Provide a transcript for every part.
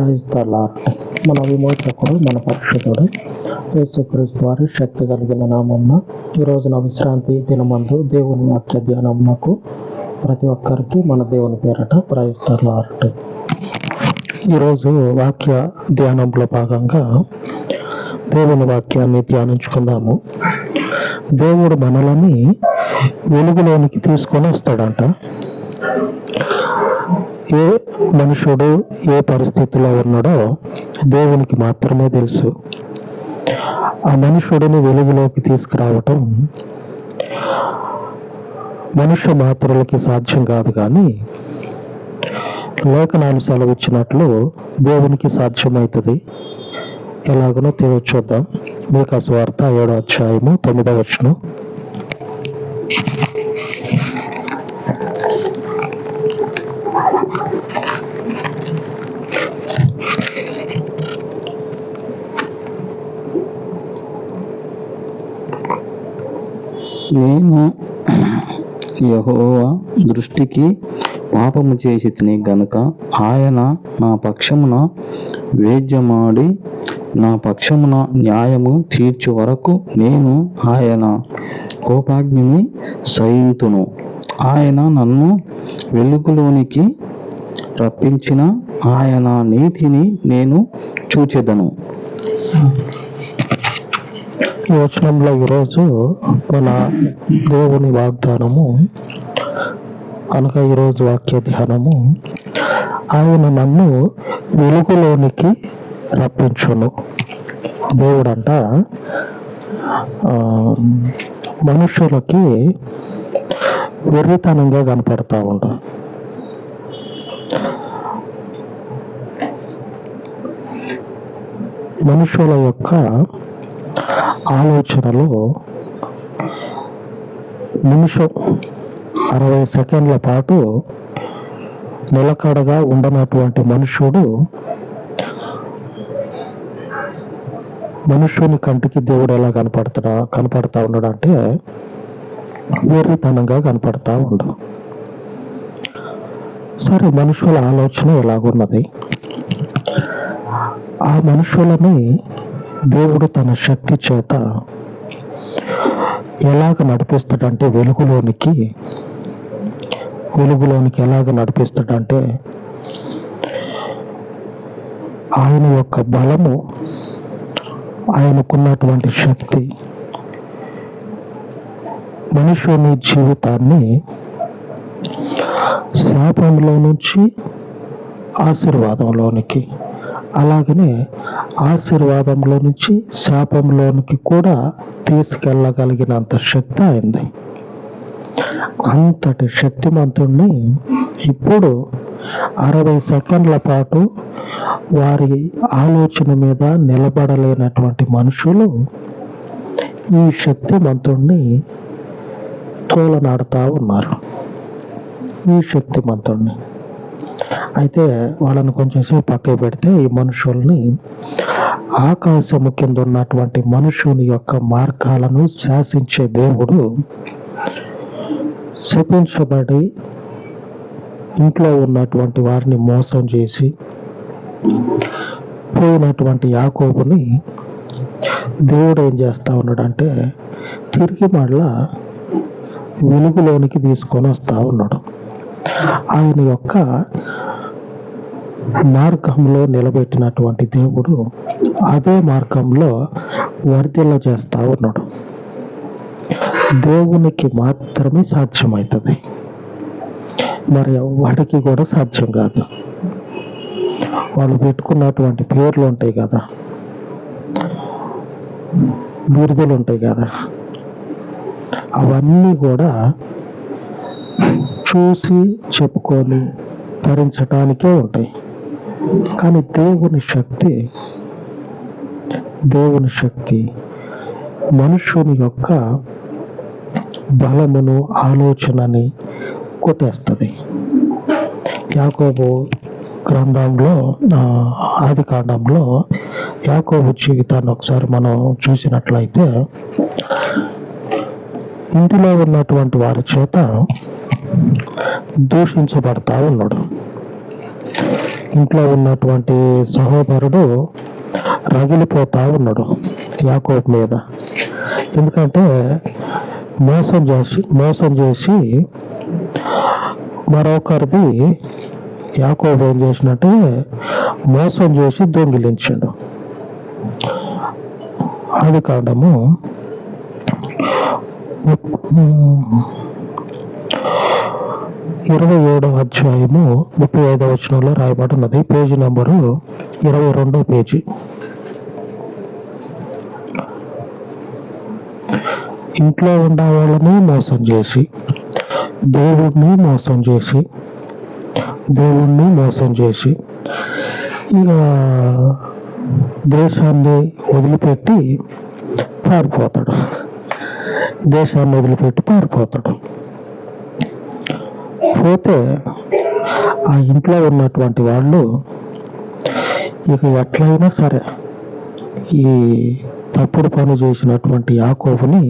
Praise the lot మన విమోచకుడు మన పరిశుద్ధుడు యేసుక్రీస్తు వారి శక్తి కలిగిన నామమున ఈ రోజున విశ్రాంతి దినమందు దేవుని వాక్య ధ్యానమునకు ప్రతి ఒక్కరికి మన దేవుని పేరట ప్రైజ్ ద లాట్ ఈరోజు వాక్య ధ్యానంలో భాగంగా దేవుని వాక్యాన్ని ధ్యానించుకుందాము. దేవుడు మనలని వెలుగులోనికి తీసుకొని వస్తాడంట. ఏ మనుషుడు ఏ పరిస్థితిలో ఉన్నాడో దేవునికి మాత్రమే తెలుసు. ఆ మనుషుడిని వెలుగులోకి తీసుకురావటం మనుష్య మాత్రులకి సాధ్యం కాదు కానీ లేఖనాలు సెలవిచ్చినట్లు దేవునికి సాధ్యమవుతుంది ఎలాగనో తెలియ చూద్దాం. మీకు స్వార్థ ఏడో అధ్యాయము తొమ్మిదో వచనం. నేను యెహోవా దృష్టికి పాపము చేసి తిని గనుక ఆయన నా పక్షమున వేద్యమాడి నా పక్షమున న్యాయము తీర్చు వరకు నేను ఆయన కోపాగ్నిని సహింతును. ఆయన నన్ను వెలుగులోనికి రప్పించిన ఆయన నీతిని నేను చూచెదను. ఈ వచనంలో ఈరోజు మన దేవుని వాగ్దానము అనగా ఈరోజు వాక్య ధ్యానము ఆయన నన్ను వెలుగులోనికి రప్పించును. దేవుడంట ఆ, మనుషులకి వెర్రితనంగా కనపడతా ఉండు. మనుషుల యొక్క ఆలోచనలో నిమిషం అరవై సెకండ్ల పాటు నిలకడగా ఉండనటువంటి మనుషుడు మనుషుని కంటికి దేవుడు ఎలా కనపడతా కనపడతా ఉన్నాడు అంటే వెర్రితనంగా కనపడతా ఉండు. సరే మనుషుల ఆలోచన ఎలాగున్నది? ఆ మనుషులని దేవుడు తన శక్తి చేత ఎలాగ నడిపిస్తాడంటే వెలుగులోనికి వెలుగులోనికి ఎలాగ నడిపిస్తాడంటే ఆయన యొక్క బలము ఆయనకున్నటువంటి శక్తి మనుషుని జీవితాన్ని శాపంలో నుంచి ఆశీర్వాదంలోనికి అలాగనే ఆశీర్వాదంలో నుంచి శాపంలోనికి కూడా తీసుకెళ్ళగలిగినంత శక్తి అయింది. అంతటి శక్తిమంతుణ్ణి ఇప్పుడు అరవై సెకండ్ల పాటు వారి ఆలోచన మీద నిలబడలేనటువంటి మనుషులు ఈ శక్తిమంతుణ్ణి తోలనాడుతా ఉన్నారు. ఈ శక్తిమంతుణ్ణి అయితే వాళ్ళని కొంచెం సేపు పక్కకు పెడితే ఈ మనుషుల్ని ఆకాశము కింద ఉన్నటువంటి మనుషుని యొక్క మార్గాలను శాసించే దేవుడు శపించబడి ఇంట్లో ఉన్నటువంటి వారిని మోసం చేసి పోయినటువంటి యాకోబుని దేవుడు ఏం చేస్తా ఉన్నాడంటే తిరిగి మళ్ళా వెలుగులోనికి తీసుకొని వస్తా ఉన్నాడు. ఆయన యొక్క మార్గంలో నిలబెట్టినటువంటి దేవుడు అదే మార్గంలో వర్ధిల్ల చేస్తా ఉన్నాడు. దేవునికి మాత్రమే సాధ్యమవుతుంది మరి వాడికి కూడా సాధ్యం కాదు. వాళ్ళు పెట్టుకున్నటువంటి పేర్లు ఉంటాయి కదా. బిరుదులు ఉంటాయి కదా. అవన్నీ కూడా చూసి చెప్పుకొని భరించటానికే ఉంటాయి. కానీ దేవుని శక్తి దేవుని శక్తి మనుషుని యొక్క బలమును ఆలోచనని కొట్టేస్తుంది. యాకోబు గ్రంథంలో ఆ, ఆది కాండంలో యాకోబు జీవితాన్ని ఒకసారి మనం చూసినట్లయితే ఇంటిలో ఉన్నటువంటి వారి చేత దూషించబడతా ఉన్నాడు. ఇంట్లో ఉన్నటువంటి సహోదరుడు రగిలిపోతా ఉన్నాడు యాకోబ్ మీద. ఎందుకంటే మోసం చేసి మోసం చేసి మరొకరిది యాకోబు ఏం చేసినట్టే మోసం చేసి దొంగిలించాడు. ఆది కాండము ఇరవై ఏడవ అధ్యాయము ముప్పై ఐదవ వచనంలో రాయబడి ఉన్నది పేజీ నంబరు ఇరవై రెండో పేజీ. ఇంట్లో ఉన్న వాళ్ళని మోసం చేసి దేవుణ్ణి మోసం చేసి దేవుణ్ణి మోసం చేసి ఇక దేశాన్ని వదిలిపెట్టి పారిపోతాడు. దేశాన్ని వదిలిపెట్టి పారిపోతాడు. పోతే ఆ ఇంట్లో ఉన్నటువంటి వాళ్ళు ఇక ఎట్లయినా సరే ఈ తప్పుడు పని చేసినటువంటి యాకోబుని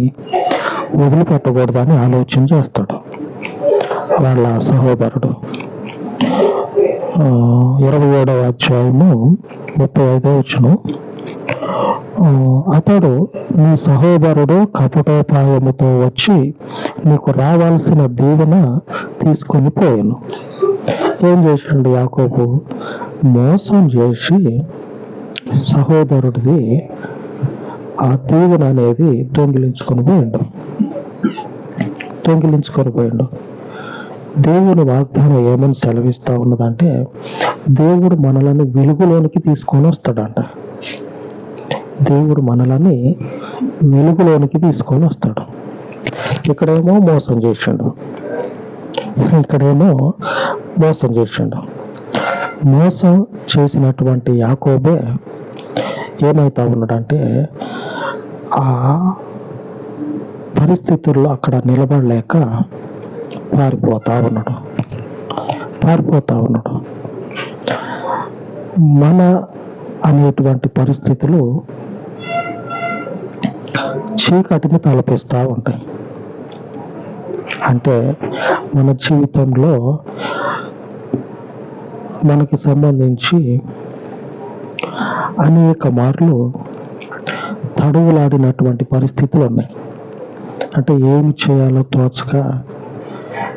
వదిలిపెట్టకూడదని ఆలోచన చేస్తాడు వాళ్ళ సహోదరుడు. ఆ, ఇరవై ఏడవ అధ్యాయము ముప్పై ఐదో వచ్చిన అతడు నీ సహోదరుడు కపటోపాయముతో వచ్చి నీకు రావాల్సిన దీవెన తీసుకొని పోయాను. ఏం చేసిండు యాకోబు? మోసం చేసి సహోదరుడిది ఆ దీవెన అనేది దొంగిలించుకొని పోయిండు. దొంగిలించుకొని పోయిండు. దేవుని వాగ్దానం ఏమని సెలవిస్తా ఉన్నదంటే దేవుడు మనలను వెలుగులోనికి తీసుకొని వస్తాడంట. దేవుడు మనలని వెలుగులోనికి తీసుకొని వస్తాడు. ఇక్కడేమో మోసం చేసిండు. ఇక్కడేమో మోసం చేసిండు. మోసం చేసినటువంటి యాకోబే ఏమవుతా ఉన్నాడంటే ఆ పరిస్థితుల్లో అక్కడ నిలబడలేక పారిపోతా ఉన్నాడు. పారిపోతా ఉన్నాడు. మన అనేటువంటి పరిస్థితులు చీకటిని తలపిస్తూ ఉంటాయి. అంటే మన జీవితంలో మనకి సంబంధించి అనేక మార్లు తడువులాడినటువంటి పరిస్థితులు ఉన్నాయి. అంటే ఏమి చేయాలో తోచక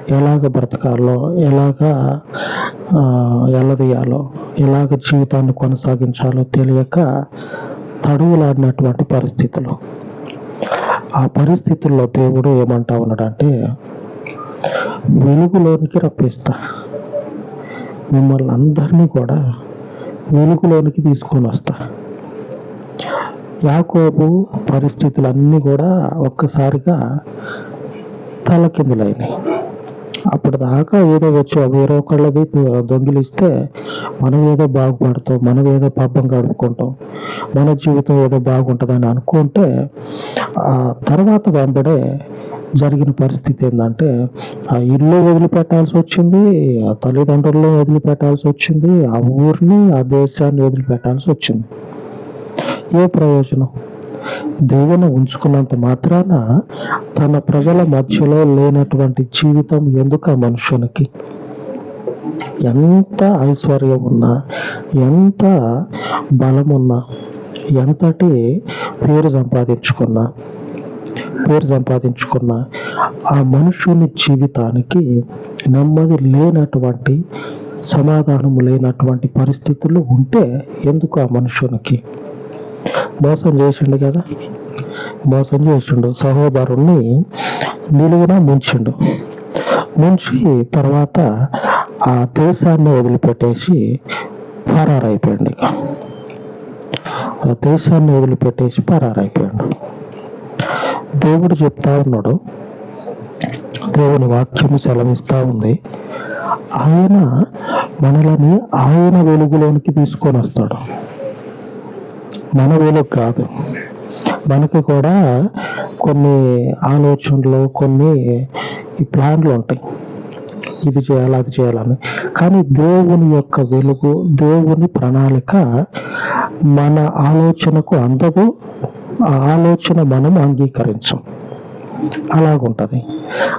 ఎలాగ బ్రతకాలో ఎలాగ ఎల్లదీయాలో ఎలాగ జీవితాన్ని కొనసాగించాలో తెలియక తడువులాడినటువంటి పరిస్థితులు. ఆ పరిస్థితుల్లో దేవుడు ఏమంటా ఉన్నాడంటే వెలుగులోనికి రప్పిస్తా. మిమ్మల్ని అందరినీ కూడా వెలుగులోనికి తీసుకొని వస్తా. యాకోబు పరిస్థితులన్నీ కూడా ఒక్కసారిగా తలకిందులైనాయి. అప్పటి దాకా ఏదో వచ్చి వేరే ఒకళ్ళది దొంగిలిస్తే మనం ఏదో బాగుపడతాం మనం ఏదో పాపం గడుపుకుంటాం మన జీవితం ఏదో బాగుంటుందని అనుకుంటే ఆ తర్వాత వెంబడే జరిగిన పరిస్థితి ఏంటంటే ఆ ఇల్లు వదిలిపెట్టాల్సి వచ్చింది ఆ తల్లిదండ్రులను వదిలిపెట్టాల్సి వచ్చింది ఆ ఊరిని ఆ దేశాన్ని వదిలిపెట్టాల్సి వచ్చింది. ఏ ప్రయోజనం? దేవుని ఉంచుకున్నంత మాత్రాన తన ప్రజల మధ్యలో లేనటువంటి జీవితం ఎందుకు ఆ మనుషునికి? ఎంత ఐశ్వర్యం ఉన్నా ఎంత బలం ఉన్నా ఎంతటి పేరు సంపాదించుకున్నా పేరు సంపాదించుకున్న ఆ మనుషుని జీవితానికి నెమ్మది లేనటువంటి సమాధానం లేనటువంటి పరిస్థితులు ఉంటే ఎందుకు ఆ మనుషునికి? మోసం చేసిండు కదా. మోసం చేసిండు. సహోదరుణ్ణి నిలువున ముంచిండు. ముంచి తర్వాత ఆ దేశాన్ని వదిలిపెట్టేసి పరారైపోయాడు ఇక. ఆ దేశాన్ని వదిలిపెట్టేసి పరారైపోయాడు దేవుడు చెప్తా ఉన్నాడు. దేవుని వాక్యము సెలవిస్తా ఉంది. ఆయన మనలని ఆయన వెలుగులోనికి తీసుకొని వస్తాడు. మన వెలుగు కాదు. మనకి కూడా కొన్ని ఆలోచనలు కొన్ని ప్లాన్లు ఉంటాయి. ఇది చేయాలి అది చేయాలని. కానీ దేవుని యొక్క వెలుగు దేవుని ప్రణాళిక మన ఆలోచనకు అందదు. ఆ ఆలోచన మనం అంగీకరించం. అలాగుంటది.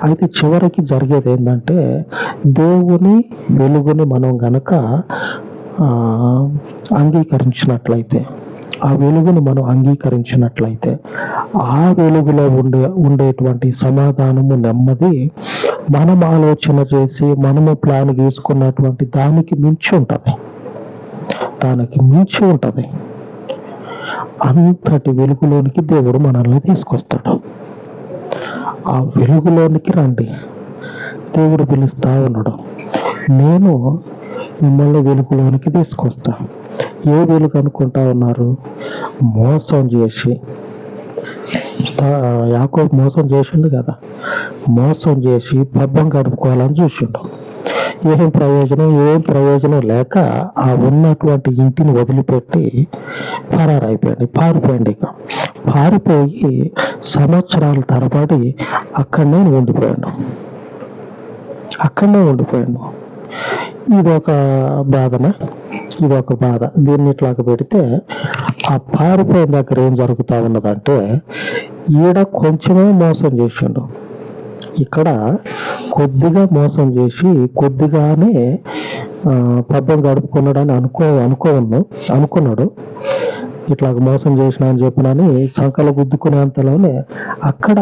అయితే చివరికి జరిగేది ఏంటంటే దేవుని వెలుగుని మనం గనక ఆ, అంగీకరించినట్లయితే ఆ వెలుగును మనం అంగీకరించినట్లయితే ఆ వెలుగులో ఉండే ఉండేటువంటి సమాధానము నెమ్మది మనం ఆలోచన చేసి మనము ప్లాన్ గీసుకున్నటువంటి దానికి మించి ఉంటుంది. దానికి మించి ఉంటుంది. అంతటి వెలుగులోనికి దేవుడు మనల్ని తీసుకొస్తాడు. ఆ వెలుగులోనికి రండి. దేవుడు పిలుస్తా ఉన్నాడు. నేను మిమ్మల్ని వెలుగులోనికి తీసుకొస్తా. ఏ వెలుగు అనుకుంటా ఉన్నారు? మోసం చేసి. యాకో మోసం చేసిండు కదా. మోసం చేసి పబ్బం గడుపుకోవాలని చూసిండు. ఏం ప్రయోజనం? ఏం ప్రయోజనం లేక ఆ ఉన్నటువంటి ఇంటిని వదిలిపెట్టి పరారైపోయాడు పారిపోయింది ఇక. పారిపోయి సంవత్సరాల తరబడి అక్కడనే ఉండిపోయాడు. అక్కడనే ఉండిపోయాడు. ఇది ఒక బాధన? ఇది ఒక బాధ. దీన్ని ఇట్లాగ పెడితే ఆ పారిపోయిన దగ్గర ఏం జరుగుతా ఉన్నదంటే ఈడ కొంచెమే మోసం చేసిండు. ఇక్కడ కొద్దిగా మోసం చేసి కొద్దిగానే పబ్బం గడుపుకున్నాడని అనుకో అనుకో అనుకున్నాడు. ఇట్లాగ మోసం చేసిన అని చెప్పినని సంకల గుద్దుకునేంతలోనే అక్కడ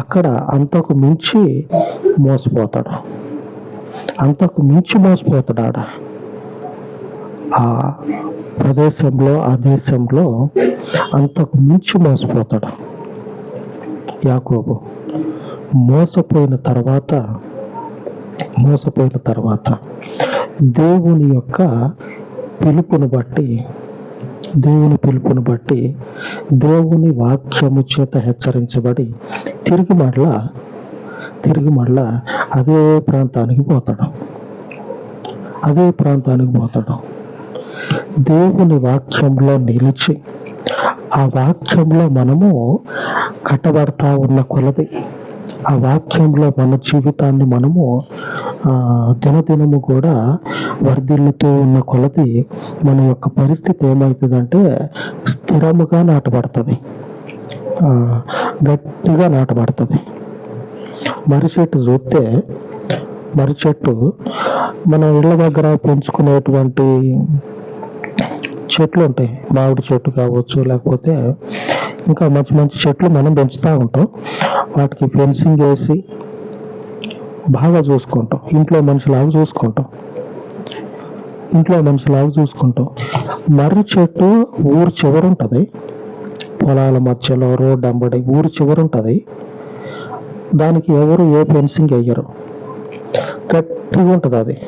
అక్కడ అంతకు మించి మోసపోతాడు. అంతకు మించి మోసపోతాడు ఆడ ఆ ప్రదేశంలో ఆ దేశంలో అంతకు మించి మోసపోతాడు. యాకోబు మోసపోయిన తర్వాత మోసపోయిన తర్వాత దేవుని యొక్క పిలుపును బట్టి దేవుని పిలుపును బట్టి దేవుని వాక్యము చేత హెచ్చరించబడి తిరిగి మరలా తిరిగి మళ్ళా అదే ప్రాంతానికి పోతాడు. అదే ప్రాంతానికి పోతాడు. దేవుని వాక్యంలో నిలిచి ఆ వాక్యంలో మనము కట్టబడతా ఉన్న కొలది ఆ వాక్యంలో మన జీవితాన్ని మనము ఆ, దినదినము కూడా వర్ధిల్లుతూ ఉన్న కొలది మన యొక్క పరిస్థితి ఏమవుతుందంటే స్థిరముగా నాటబడుతుంది. ఆ, గట్టిగా నాటబడుతుంది. మర్రి చెట్టు చూస్తే మర్రి చెట్టు మన ఇళ్ళ దగ్గర పెంచుకునేటువంటి చెట్లు ఉంటాయి. మామిడి చెట్టు కావచ్చు లేకపోతే ఇంకా మంచి మంచి చెట్లు మనం పెంచుతూ ఉంటాం. వాటికి ఫెన్సింగ్ వేసి బాగా చూసుకుంటాం. ఇంట్లో మనుషులాగా చూసుకుంటాం. ఇంట్లో మనుషులాగా చూసుకుంటాం. మర్రి చెట్టు ఊరు చివరి ఉంటుంది పొలాల మధ్యలో రోడ్డు అంబడి ఊరు చివరి ఉంటుంది దానికి ఎవరు ఏ ఫెన్సింగ్ వేయరు. గట్టిగా ఉంటుంది అది.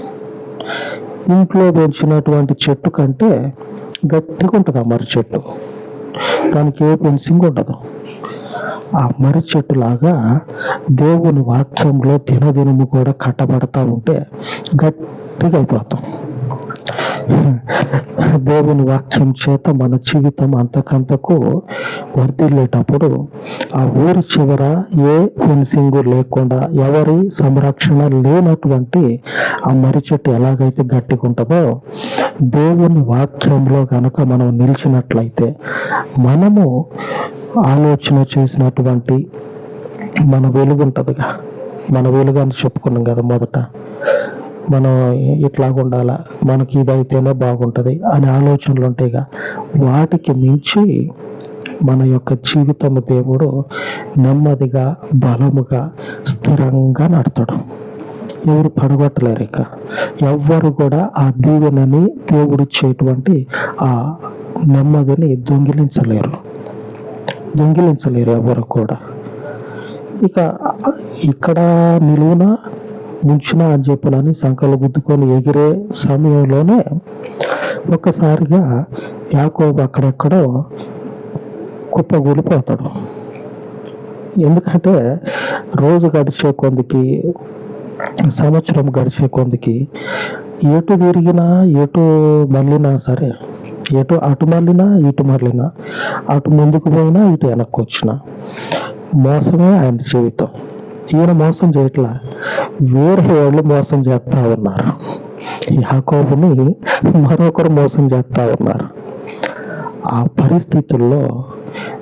ఇంట్లో పెంచినటువంటి చెట్టు కంటే గట్టిగా ఉంటుంది ఆ మర్రి చెట్టు. దానికి ఏ ఫెన్సింగ్ ఉండదు. ఆ మర్రి చెట్టు లాగా దేవుని వాక్యంలో దినదినము కూడా కట్టబడతా ఉంటే గట్టిగా అయిపోతాం. దేవుని వాక్యం చేత మన జీవితం అంతకంతకు వర్ధిల్లేటప్పుడు ఆ ఊరి చివర ఏ ఫెన్సింగ్ లేకుండా ఎవరి సంరక్షణ లేనటువంటి ఆ మర్రి చెట్టు ఎలాగైతే గట్టిగా ఉంటుందో దేవుని వాక్యంలో కనుక మనం నిలిచినట్లయితే మనము ఆలోచన చేసినటువంటి మన వెలుగు ఉంటుందిగా మన వెలుగు అని చెప్పుకున్నాం కదా మొదట. మనం ఇట్లా ఉండాలా? మనకి ఇదైతేనే బాగుంటుంది అనే ఆలోచనలు ఉంటాయిగా వాటికి మించి మన యొక్క జీవితము దేవుడు నెమ్మదిగా బలముగా స్థిరంగా నడతాడు. ఎవరు పడగొట్టలేరు ఇక. ఎవ్వరు కూడా ఆ దీవెనని దేవుడిచ్చేటువంటి ఆ నెమ్మదిని దొంగిలించలేరు. దొంగిలించలేరు ఎవరు కూడా. ఇక ఇక్కడ నిలువున ముంచిన అని చెప్పనని సంకలు గుద్దుకొని ఎగిరే సమయంలోనే ఒక్కసారిగా యాకోబు అక్కడెక్కడో కుప్పగూలిపోతాడు. ఎందుకంటే రోజు గడిచే కొందికి సంవత్సరం గడిచే కొందికి ఎటు తిరిగినా ఎటు మళ్ళినా సరే ఎటు అటు మళ్ళినా ఇటు మళ్ళినా అటు ముందుకు పోయినా ఇటు వెనక్కి వచ్చినా మోసమే ఆయన జీవితం. ఈయన మోసం చేయట్లా. వేరే వాళ్ళు మోసం చేస్తా ఉన్నారు. యాకోబుని మరొకరు మోసం చేస్తా ఉన్నారు. ఆ పరిస్థితుల్లో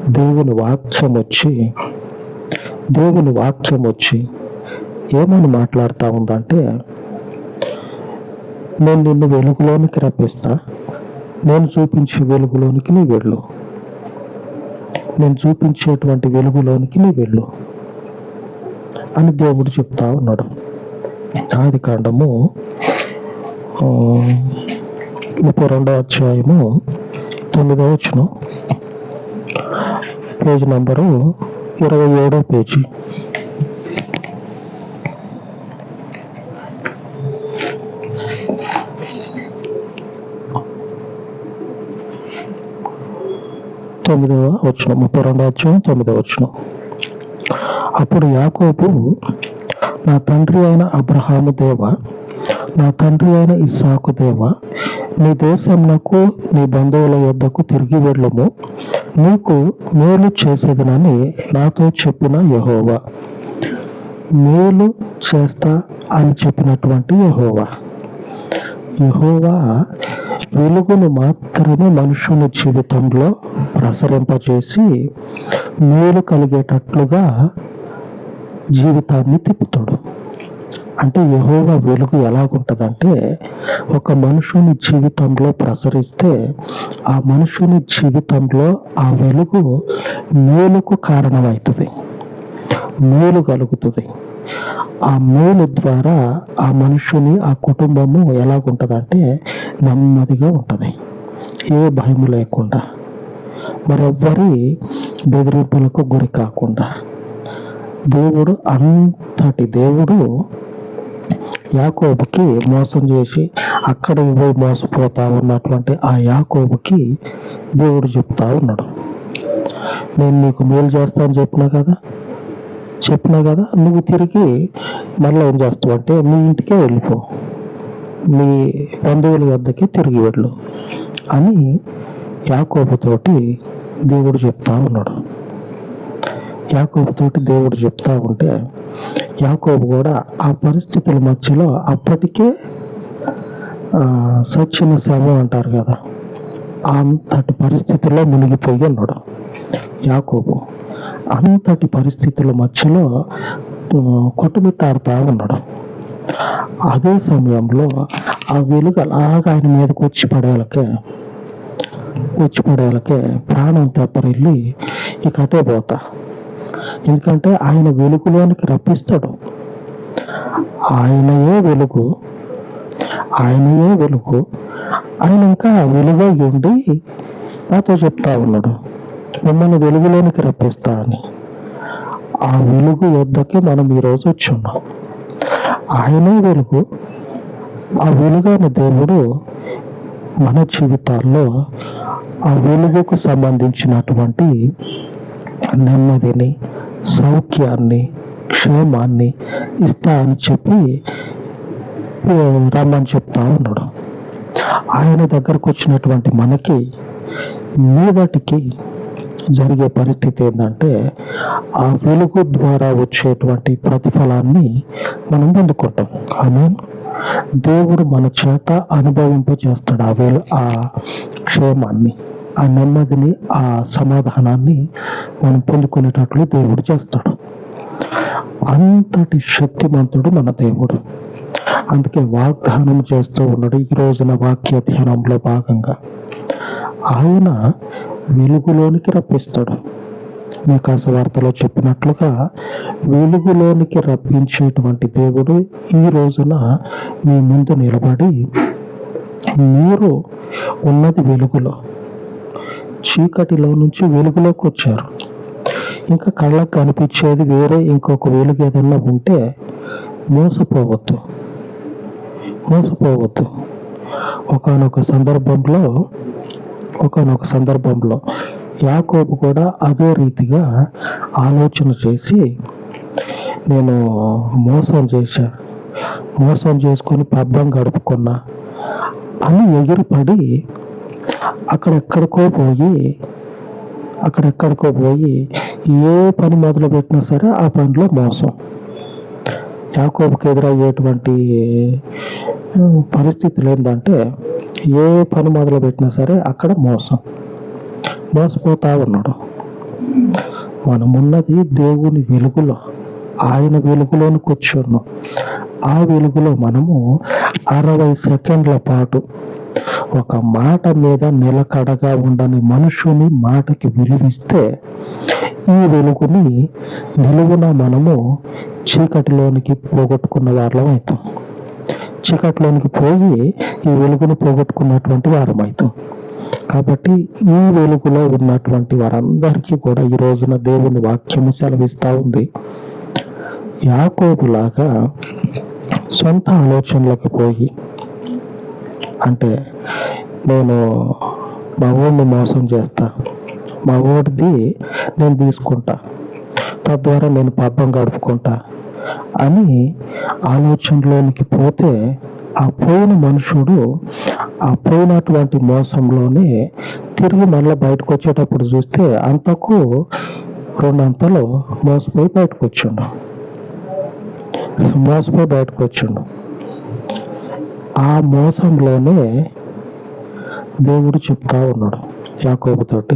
దేవుని వాక్యం వచ్చి దేవుని వాక్యం వచ్చి ఏమని మాట్లాడుతూ ఉందంటే నేను నిన్ను వెలుగులోనికి రప్పిస్తా. నేను చూపించే వెలుగులోనికి నీ వెళ్ళు. నేను చూపించేటువంటి వెలుగులోనికి నీ వెళ్ళు. అని దేవుడు చెప్తా ఉన్నాడు. ఆది కాండము ముప్పై రెండో అధ్యాయము తొమ్మిదో వచ్చిన పేజ్ నంబరు ఇరవై ఏడో పేజీ. తొమ్మిదవ వచ్చిన ముప్పై రెండో అధ్యాయం తొమ్మిదవ వచ్చిన అప్పుడు యాకోబు నా తండ్రి అయిన అబ్రహాము దేవ నా తండ్రి అయిన ఇస్సాకు దేవ నీ దేశంలో నీ బంధువుల యొద్దకు తిరిగి వెళ్ళము. నీకు మేలు చేసేదనని నాతో చెప్పిన యహోవా. మేలు చేస్తా అని చెప్పినటువంటి యహోవా. యహోవా వెలుగును మాత్రమే మనుషుని జీవితంలో ప్రసరింపజేసి మేలు కలిగేటట్లుగా జీవితాన్ని తిప్పుతాడు. అంటే యహోవా వెలుగు ఎలాగుంటదంటే ఒక మనుషుని జీవితంలో ప్రసరిస్తే ఆ మనుషుని జీవితంలో ఆ వెలుగు మేలుకు కారణమవుతుంది. మేలు కలుగుతుంది. ఆ మేలు ద్వారా ఆ మనుషుని ఆ కుటుంబము ఎలాగుంటదంటే నెమ్మదిగా ఉంటుంది. ఏ భయం లేకుండా. మరెవ్వరి బెదిరింపులకు గురి కాకుండా. దేవుడు అంతటి దేవుడు యాకోబుకి మోసం చేసి అక్కడ పోయి మోసపోతా ఉన్నటువంటి ఆ యాకోబుకి దేవుడు చెప్తా ఉన్నాడు. నేను నీకు మేలు చేస్తా అని చెప్పినా కదా? చెప్పినా కదా? నువ్వు తిరిగి మళ్ళీ ఏం చేస్తావు అంటే మీ ఇంటికే వెళ్ళిపో. మీ బంధువుల వద్దకే తిరిగి వెళ్ళు అని యాకోబుతోటి దేవుడు చెప్తా ఉన్నాడు. యాకోబుతోటి దేవుడు చెప్తా ఉంటే యాకోబు కూడా ఆ పరిస్థితుల మధ్యలో అప్పటికే ఆ, శ్రమ అంటారు కదా అంతటి పరిస్థితుల్లో మునిగిపోయి ఉన్నాడు యాకోబు. అంతటి పరిస్థితుల మధ్యలో కొట్టుమిట్టాడుతూ ఉన్నాడు. అదే సమయంలో ఆ వెలుగు అలాగ ఆయన మీదకి వచ్చి పడేలకే వచ్చి పడేలకే ప్రాణం తెప్పరిల్లి ఇక అటే పోతా. ఎందుకంటే ఆయన వెలుగులోనికి రప్పిస్తాడు. ఆయనయే వెలుగు ఆయనయే వెలుగు ఆయన ఇంకా వెలుగై ఉండి నాతో చెప్తా ఉన్నాడు మిమ్మల్ని వెలుగులోనికి రప్పిస్తా అని. ఆ వెలుగు వద్దకే మనం ఈరోజు వచ్చి ఉన్నాం ఆయనే వెలుగు ఆ వెలుగైన దేవుడు మన జీవితాల్లో ఆ వెలుగుకు సంబంధించినటువంటి నెమ్మదిని సౌఖ్యాన్ని క్షేమాన్ని ఇస్తా అని చెప్పి రమ్మని చెప్తా ఉన్నాడు. ఆయన దగ్గరకు వచ్చినటువంటి మనకి మీదటికి జరిగే పరిస్థితి ఏంటంటే ఆ వెలుగు ద్వారా వచ్చేటువంటి ప్రతిఫలాన్ని మనం పొందుకుంటాం. ఆమె దేవుడు మన చేత అనుభవింపజేస్తాడు ఆ వేలు ఆ క్షేమాన్ని. ఆ నెమ్మదిని ఆ సమాధానాన్ని మనం పొందుకునేటట్లు దేవుడు చేస్తాడు. అంతటి శక్తిమంతుడు మన దేవుడు. అందుకే వాగ్దానం చేస్తూ ఉన్నాడు ఈ రోజున వాక్య ధ్యానంలో భాగంగా. ఆయన వెలుగులోనికి రప్పిస్తాడు. మీకు ఆ వార్తలో చెప్పినట్లుగా వెలుగులోనికి రప్పించేటువంటి దేవుడు ఈ రోజున మీ ముందు నిలబడి మీరు ఉన్నది వెలుగులో. చీకటిలో నుంచి వెలుగులోకి వచ్చారు. ఇంకా కళ్ళకు కనిపించేది వేరే ఇంకొక వెలుగు ఏదన్నా ఉంటే మోసపోవద్దు. మోసపోవద్దు. ఒకానొక సందర్భంలో ఒకానొక సందర్భంలో యాకోబు కూడా అదే రీతిగా ఆలోచన చేసి నేను మోసం చేశా మోసం చేసుకొని పబ్బం గడుపుకున్నా అని ఎగిరిపడి అక్కడెక్కడికో పోయి అక్కడెక్కడికో పోయి ఏ పని మొదలు పెట్టినా సరే ఆ పనిలో మోసం. యాకోబుకి ఎదురయ్యేటువంటి పరిస్థితులు ఏంటంటే ఏ పని మొదలు పెట్టినా సరే అక్కడ మోసం. మోసపోతా ఉన్నాడు. మనమున్నది దేవుని వెలుగులో ఆయన వెలుగులోని కూర్చున్నాం. ఆ వెలుగులో మనము అరవై సెకండ్ల పాటు ఒక మాట మీద నిలకడగా ఉండని మనుషుని మాటకి విలువిస్తే ఈ వెలుగుని నిలువున మనము చీకటిలోనికి పోగొట్టుకున్న వారిలో అవుతాం. చీకటిలోనికి పోయి ఈ వెలుగును పోగొట్టుకున్నటువంటి వారం అవుతాం. కాబట్టి ఈ వెలుగులో ఉన్నటువంటి వారందరికీ కూడా ఈ రోజున దేవుని వాక్యము సెలవిస్తూ ఉంది. యాకోబులాగా సొంత ఆలోచనలకు పోయి అంటే నేను మా ఊడిని మోసం చేస్తా. మా ఊడిది నేను తీసుకుంటా. తద్వారా నేను పాపం గడుపుకుంటా అని ఆలోచనలోనికి పోతే ఆ పోయిన మనుషుడు ఆ పోయినటువంటి మోసంలోనే తిరిగి మళ్ళీ బయటకు వచ్చేటప్పుడు చూస్తే అంతకు రెండంతలో మోసపోయి బయటకు వచ్చిండు మోసపోయి బయటకు వచ్చిండు ఆ మోసంలోనే దేవుడు చెప్తా ఉన్నాడు యాకోబుతోటి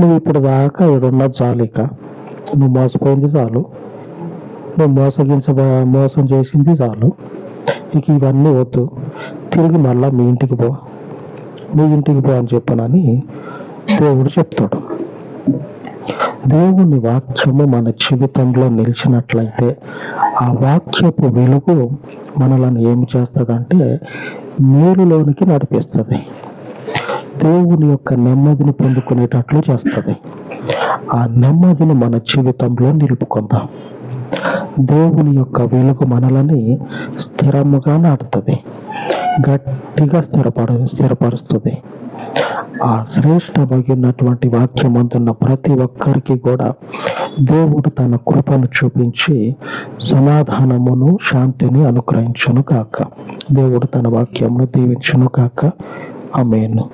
నువ్వు ఇప్పుడు దాకా ఇడున్న జాలిక నువ్వు మోసపోయింది చాలు. నువ్వు మోసగించ మోసం చేసింది చాలు. ఇక ఇవన్నీ వద్దు. తిరిగి మళ్ళా మీ ఇంటికి పో. మీ ఇంటికి పో అని చెప్పనని దేవుడు చెప్తాడు. దేవుని వాక్యము మన జీవితంలో నిలిచినట్లయితే ఆ వాక్యపు వెలుగు మనలను ఏమి చేస్తుందంటే మేలులోనికి నడిపిస్తుంది. దేవుని యొక్క నెమ్మదిని పొందుకునేటట్లు చేస్తుంది. ఆ నెమ్మదిని మన జీవితంలో నిలుపుకుందాం. దేవుని యొక్క వెలుగు మనలని స్థిరముగా నాటుతుంది. గట్టిగా స్థిరపడ స్థిరపరుస్తుంది. ఆ శ్రేష్టమైనటువంటి వాక్యం అందున్న ప్రతి ఒక్కరికి కూడా దేవుడు తన కృపను చూపించి సమాధానమును శాంతిని అనుగ్రహించును కాక దేవుడు తన వాక్యమును దీవించును కాక అమేను